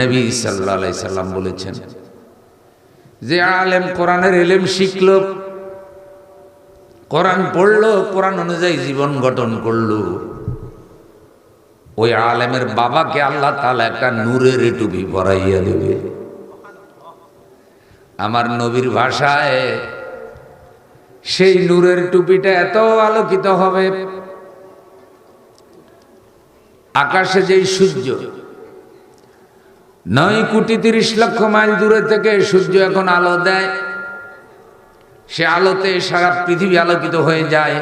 নবী সাল্লাহ সাল্লাম বলেছেন, যে আলেম কোরআনের এলেম শিখলো, কোরআন পড়ল, কোরআন অনুযায়ী জীবন গঠন করল, ওই আলেমের বাবাকে আল্লাহ তালা একটা নূরের টুপি পরাইয়া দেবে। আমার নবীর ভাষায়, সেই নূরের টুপিটা এত আলোকিত হবে, আকাশে যেই সূর্য নয় কোটি তিরিশ লক্ষ মাইল দূরে থেকে সূর্য এখন আলো দেয়। সে আলোতে সারা পৃথিবী আলোকিত হয়ে যায়।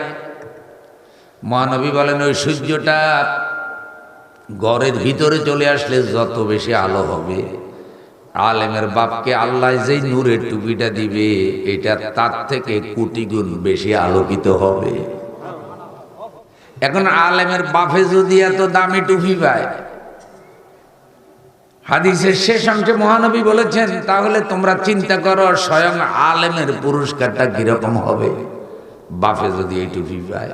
মহানবী বলেন, ওই সূর্যটা ঘরের ভিতরে চলে আসলে যত বেশি আলো হবে, আলেমের বাপকে আল্লাহ যেই নূরের টুপিটা দিবে, এটা তার থেকে কোটি গুণ বেশি আলোকিত হবে। এখন আলেমের বাপে যদি এত দামি টুপি পায় হাদিসের শেষ অংশে মহানবী বলেছেন, তাহলে তোমরা চিন্তা করো, স্বয়ং আলেমের পুরস্কারটা কীরকম হবে? বাপে যদি এই টুপি পায়।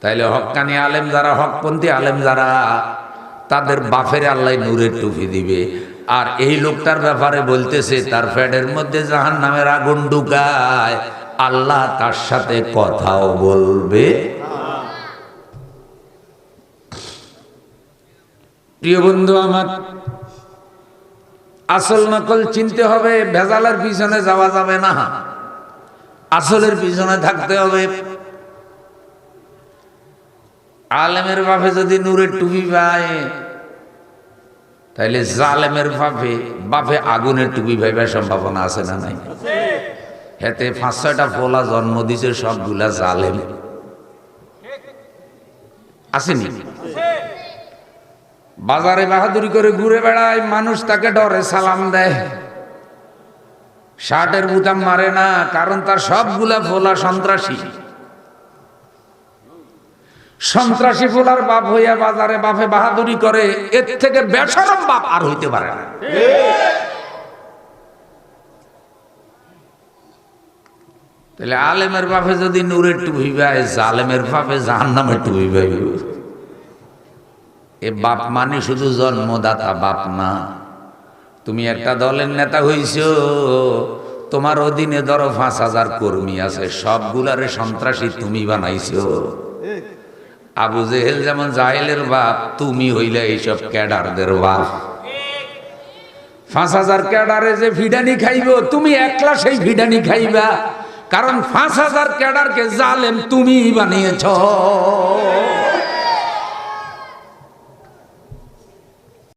তাইলে হকানি আলেম যারা, হকপন্থী আলেম যারা, তাদের বাফের আল্লাহ নূরের টুপি দিবে। আর এই লোকটার ব্যাপারে বলতেছে, তার ফ্যাডের মধ্যে জাহান নামের আগুন ঢুকায়, আল্লাহ তার সাথে কথাও বলবে। প্রিয় বন্ধু আমার আসল নকল চিনতে হবে, ভেজালের পিছনে যাওয়া যাবে না। আসলের পিছনে থাকতে হবে। আলেমের বাপে যদি নূরের টুপি পায়, তাইলে জালেমের বাপে বাপে আগুনের টুপি ভাইবার সম্ভাবনা আছে না নাই? হেতে পাঁচ ছয়টা পোলা জন্ম দিছে, সবগুলা জালেম। আসেনি? বাজারে বাহাদুরি করে ঘুরে বেড়ায়, মানুষ তাকে ডরে, সালাম দেয়। শার্টের বুতাম মারে না, কারণ তার সবগুলা ফোলা সন্ত্রাসী। সন্ত্রাসী ফোলার বাপ হইয়া বাজারে বাপে বাহাদুরি করে, এর থেকে বেসরম বাপ আর হইতে পারে না। তাহলে আলেমের বাপে যদি নূরের টুপি পায়, জালেমের বাপে জাহান্নামের টুপি পাইবে। এ বাপ মানে শুধু জন্মদাতা, বাপ না তুমি একটা দলের নেতা হইছ, তোমার অধীনে ধরো পাঁচ হাজার কর্মী আছে, সবগুলারে সন্ত্রাসী তুমি বানাইছো। আবু জেহেল যেমন জাহেলের বাপ, তুমি হইলে এইসব ক্যাডারদের বাপ। পাঁচ হাজার ক্যাডারে যে ভিডানি খাইব, তুমি একলা সেই ভিডানি খাইবা, কারণ পাঁচ হাজার ক্যাডারকে জালেম তুমি বানিয়েছ।